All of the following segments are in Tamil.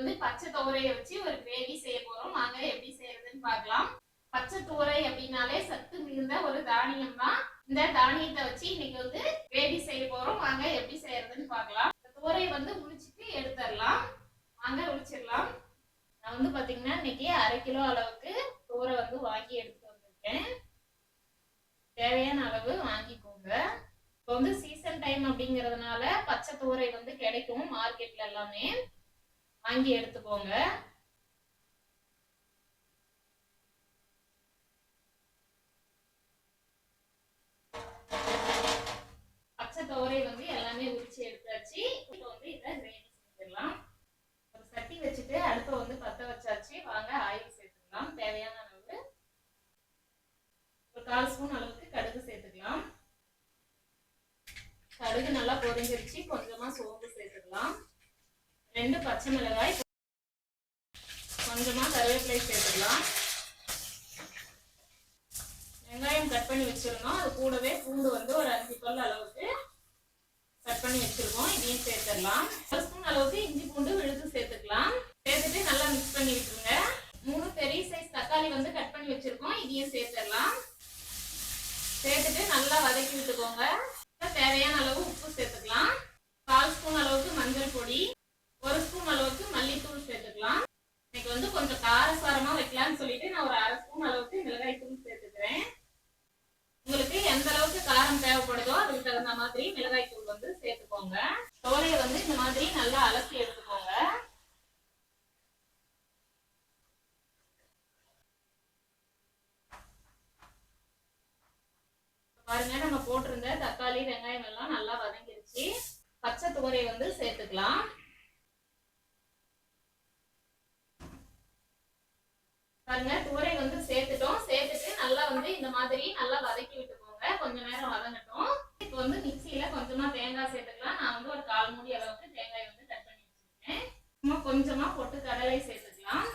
வந்து பச்சை துவரையை வச்சு ஒரு கிரேவி செய்ய போறோம். வாங்க எப்படி செய்யறதுன்னு பார்க்கலாம். பச்சை துவரை அப்படின்னாலே சத்து மிகுந்த ஒரு தானியம் தான். இந்த தானியத்தை வச்சு இன்னைக்கு வந்து கிரேவி செய்ய போறோம். வாங்க எப்படி செய்யறதுன்னு பார்க்கலாம். இந்த வந்து உளிச்சிட்டு எடுத்துடலாம். வாங்க உளிச்சிடலாம் நான் வந்து பாத்தீங்கன்னா இன்னைக்கு அரை கிலோ அளவுக்கு துவரை வந்து வாங்கி எடுத்து வந்திருக்கேன். தேவையான அளவு வாங்கிக்கோங்க. இப்போ வந்து சீசன் டைம் அப்படிங்கறதுனால பச்சை துவரை வந்து கிடைக்கும் மார்க்கெட்ல எல்லாமே. வாங்கி எடுத்துக்கோங்க. பச்சை துவரை வந்து எல்லாமே உரிச்சு எடுத்தாச்சு. இப்போ வந்து இதை கிரைண்ட் செஞ்சிடலாம். ஒரு சட்டி வச்சுட்டு அடுப்பை வந்து பத்த வச்சாச்சு. வாங்க ஆயில் சேர்த்துக்கலாம். தேவையான அளவு. ஒரு கால் ஸ்பூன் அளவுக்கு கடுகு சேர்த்துக்கலாம். கடுகு நல்லா பொரிஞ்சிருச்சு. ரெண்டு பச்சை மிளகாய் கொஞ்சமாக கருவேப்பிலை சேர்த்துக்கலாம். வெங்காயம் கட் பண்ணி வச்சிருந்தோம். அது கூடவே பூண்டு வந்து ஒரு அஞ்சு பல் அளவுக்கு கட் பண்ணி வச்சிருக்கோம். இதையும் சேர்த்துடலாம். ஒரு ஸ்பூன் அளவுக்கு இஞ்சி பூண்டு விழுது சேர்த்துக்கலாம். சேர்த்துட்டு நல்லா மிக்ஸ் பண்ணி விட்டுருங்க. மூணு பெரிய சைஸ் தக்காளி வந்து கட் பண்ணி வச்சிருக்கோம். இதையும் சேர்த்துடலாம். சேர்த்துட்டு நல்லா வதக்கி விட்டுக்கோங்க. தேவையான அளவு உப்பு சேர்த்துக்கலாம். கால் ஸ்பூன் அளவுக்கு மஞ்சள் பொடி. ஸ்பூன் அளவுக்கு மல்லித்தூள் சேர்த்துக்கலாம். இன்னைக்கு வந்து கொஞ்சம் காரசாரமா வைக்கலாம்னு சொல்லிட்டு நான் ஒரு அரை ஸ்பூன் அளவுக்கு மிளகாய் தூள் சேர்த்துக்கிறேன். உங்களுக்கு எந்த அளவுக்கு காரம் தேவைப்படுதோ அதுக்கு தகுந்த மாதிரி மிளகாய் தூள் வந்து சேர்த்துக்கோங்க. தோலையை வந்து இந்த மாதிரி நல்லா அலசி எடுத்துக்கோங்க. பாருங்க நம்ம போட்டிருந்த தக்காளி வெங்காயம் எல்லாம் நல்லா வதங்கிருச்சு. பச்சை துவரை வந்து சேர்த்துக்கலாம் பாருங்க துவரை வந்து சேர்த்துட்டோம் சேர்த்துட்டு நல்லா வந்து இந்த மாதிரி நல்லா வதக்கி விட்டுக்கோங்க. கொஞ்ச நேரம் வதங்கட்டும். இப்போ வந்து மிக்சியில கொஞ்சமா தேங்காய் சேர்த்துக்கலாம். நான் வந்து ஒரு கால் மூடி அளவுக்கு தேங்காய் வந்து கட் பண்ணி வச்சிருக்கேன். சும்மா கொஞ்சமா பொட்டு கடலை சேர்த்துக்கலாம்.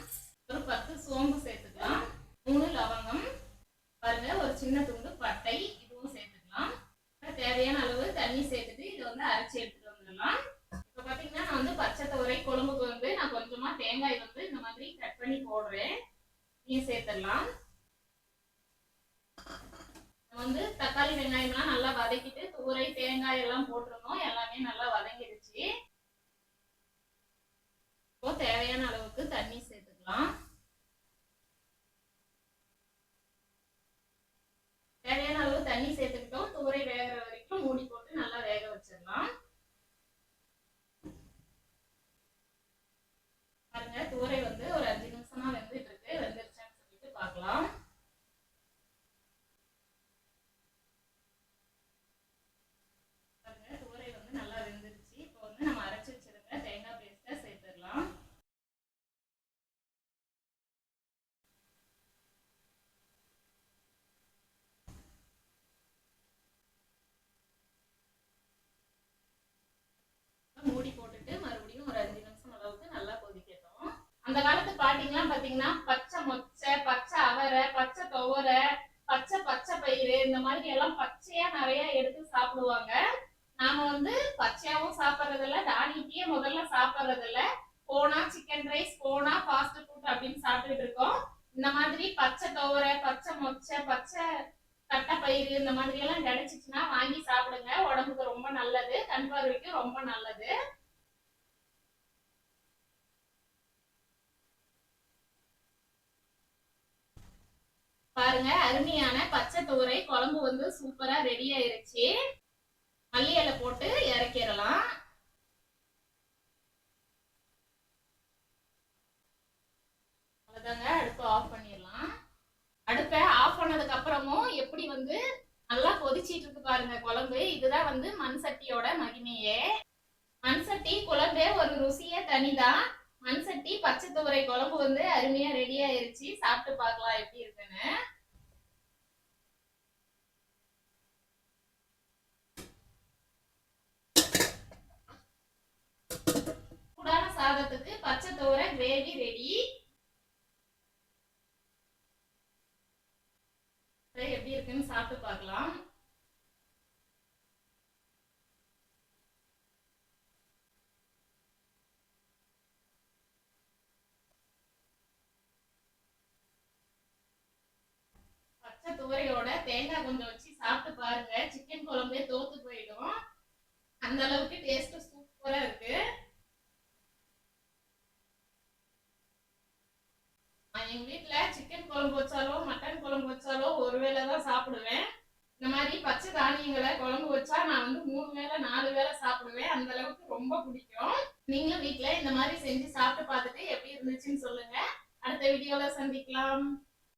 ஒரு பத்து சோம்பு சேர்த்துக்கலாம். மூணு லவங்கம். பாருங்க ஒரு சின்ன துண்டு பட்டை. இதுவும் சேர்த்துக்கலாம். தேவையான அளவு தண்ணி சேர்த்துட்டு இதை வந்து அரைச்சி எடுத்துட்டு வந்துடலாம். இப்போ பார்த்தீங்கன்னா நான் வந்து பச்சை துவரை குழம்புக்கு வந்து நான் கொஞ்சமா தேங்காய் வந்து இந்த மாதிரி கட் பண்ணி போடுறேன். நீ சேர்த்துடலாம். வந்து தக்காளி வெங்காயம்லாம் நல்லா வதக்கிட்டு தூரை தேங்காய் எல்லாம் போட்டிருந்தோம். எல்லாமே நல்லா வதங்கிடுச்சு. இப்போ தேவையான அளவுக்கு தண்ணி சேர்த்துக்கலாம் தேவையான அளவு தண்ணி சேர்த்துக்கிட்டோம் தூரை வேகிற வரைக்கும் மூடி போட்டு நல்லா வேக வச்சிடலாம் பாருங்க தூரை வந்து ஒரு அஞ்சு நிமிஷமா வெந்துட்டு இருக்கு வெந்துருச்சான்னு சொல்லிட்டு பார்க்கலாம் பாருங்க தூரை வந்து நல்லா வெந்துருச்சு இப்போ வந்து நம்ம அரைச்சு வச்சிருக்க தேங்காய் பேஸ்ட்டை சேர்த்துடலாம் மூடி போட்டுட்டு மறுபடியும் ஒரு அஞ்சு நிமிஷம் அளவுக்கு நல்லா கொதிக்கட்டும். அந்த காலத்து பாட்டிங்கெல்லாம் பாத்தீங்கன்னா பச்சை மொச்சை பச்சை அவரை பச்சை துவரை பச்சை பச்சை பயிறு இந்த மாதிரி எல்லாம் பச்சையா நிறைய எடுத்து சாப்பிடுவாங்க. நாம வந்து பச்சையாவும் சாப்பிட்றதில்ல தானியத்தையே முதல்ல சாப்பிட்றதில்ல. போனா சிக்கன் ரைஸ் போனா ஃபாஸ்ட் ஃபுட் அப்படின்னு சாப்பிட்டுட்டு இருக்கோம். இந்த மாதிரி பச்சை துவரை பச்சை மொச்சை பச்சை தட்டை பயிறு இந்த மாதிரி எல்லாம் கிடைச்சிச்சுன்னா வாங்கி சாப்பிடுங்க. உடம்புக்கு ரொம்ப நல்லது கண் பார்வைக்கு ரொம்ப நல்லது. பாருங்க அருமையான பச்சை துவரை. குழம்பு வந்து சூப்பரா ரெடி ஆயிருச்சு. மல்லி இலை போட்டு இறக்கிடலாம். அவ்வளோதாங்க அடுப்பு ஆஃப் பண்ணிடலாம். அடுப்பை ஆஃப் பண்ணதுக்கு அப்புறமும் எப்படி வந்து நல்லா கொதிச்சிட்டு இருக்கு பாருங்க குழம்பு. இதுதான் வந்து மண் சட்டியோட மகிமையே. மண் சட்டி குழம்பே ஒரு ருசியே தனிதான். மண் சட்டி பச்சை துவரை குழம்பு வந்து அருமையா ரெடி ஆயிருச்சு. சாப்பிட்டு பார்க்கலாம் எப்படி இருக்குன்னு. சூடான சாதத்துக்கு பச்சை துவரை கிரேவி ரெடி எப்படி இருக்குன்னு சாப்பிட்டு பார்க்கலாம் கிரேவியோட தேங்காய் கொஞ்சம் வச்சு சாப்பிட்டு பாருங்க. சிக்கன் குழம்பே தோத்து போயிடும். அந்த அளவுக்கு டேஸ்ட் சூப்பரா இருக்கு. எங்க வீட்டுல சிக்கன் குழம்பு வச்சாலோ மட்டன் குழம்பு வச்சாலோ ஒரு வேளை தான் சாப்பிடுவேன். இந்த மாதிரி பச்சை தானியங்களை குழம்பு வச்சா நான் வந்து மூணு வேளை நாலு வேளை சாப்பிடுவேன். அந்த அளவுக்கு ரொம்ப பிடிக்கும். நீங்களும் வீட்ல இந்த மாதிரி செஞ்சு சாப்பிட்டு பார்த்துட்டு எப்படி இருந்துச்சுன்னு சொல்லுங்க. அடுத்த வீடியோல சந்திக்கலாம்.